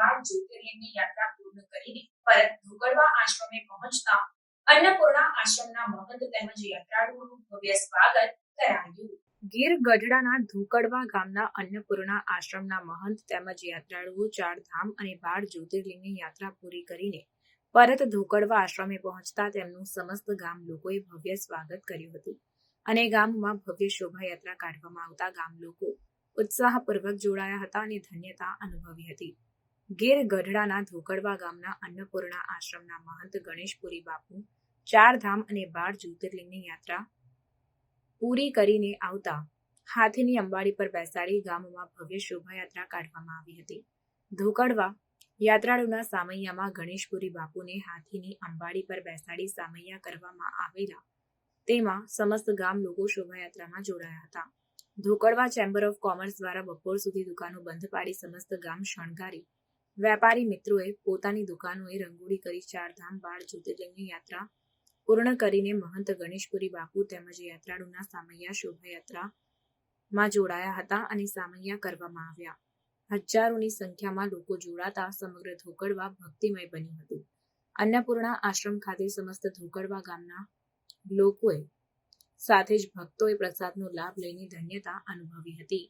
બાર જ્યોતિર્લિંગની યાત્રા પૂર્ણ કરીને પરત ધોકડવા આશ્રમે પહોંચતા અન્નપૂર્ણા આશ્રમના મહંત તેમજ યાત્રાળુઓનું ભવ્ય સ્વાગત કરાયું. ગીર ગઢડાના ધુકડવા ગામના અન્નપૂર્ણા આશ્રમના મહંત તેમજ યાત્રાળુઓ ચાર ધામ અને બાર જ્યોતિર્લિંગની યાત્રા પૂરી કરીને પરત ધોકડવા આશ્રમે પહોંચતા તેમનું સમસ્ત ગામ લોકોએ ભવ્ય સ્વાગત કર્યું હતું અને ગામમાં ભવ્ય શોભાયાત્રા કાઢવામાં આવતા ગામ લોકો ઉત્સાહપૂર્વક જોડાયા હતા અને ધન્યતા અનુભવી હતી. ગીર ગઢડાના ધોકડવા ગામના અન્નપૂર્ણા આશ્રમના મહંત ગણેશપુરી બાપુ ચાર ધામ અને બાર જ્યોતિર્લિંગની યાત્રા પૂરી કરીને આવતા હાથીની અંબાડી પર બેસાડી ગામમાં ભવ્ય શોભાયાત્રા કાઢવામાં આવી હતી. ધોકડવા યાત્રાળુના સામૈયામાં ગણેશપુરી બાપુને હાથીની અંબાડી પર બેસાડી સામૈયા કરવામાં આવેલા તેમાં સમસ્ત ગામ લોકો શોભાયાત્રામાં જોડાયા હતા. ધોકડવા ચેમ્બર ઓફ કોમર્સ દ્વારા બપોર સુધી દુકાનો બંધ પાડી સમસ્ત ગામ શણગારી વેપારી મિત્રોએ પોતાની દુકાનોએ રંગોળી કરી ચારધામ બાર જ્યોતિર્લિંગની યાત્રા પૂર્ણ કરીને મહંત ગણેશપુરી બાપુ તેમજ યાત્રાળુના સામૈયા શોભાયાત્રામાં જોડાયા હતા અને સામૈયા કરવામાં આવ્યા. હજારોની સંખ્યામાં લોકો જોડાતા સમગ્ર ધોકડવા ભક્તિમય બન્યું હતું. અન્નપૂર્ણા આશ્રમ ખાતે સમસ્ત ધોકડવા ગામના લોકોએ સાથે જ ભક્તોએ પ્રસાદનો લાભ લઈને ધન્યતા અનુભવી હતી.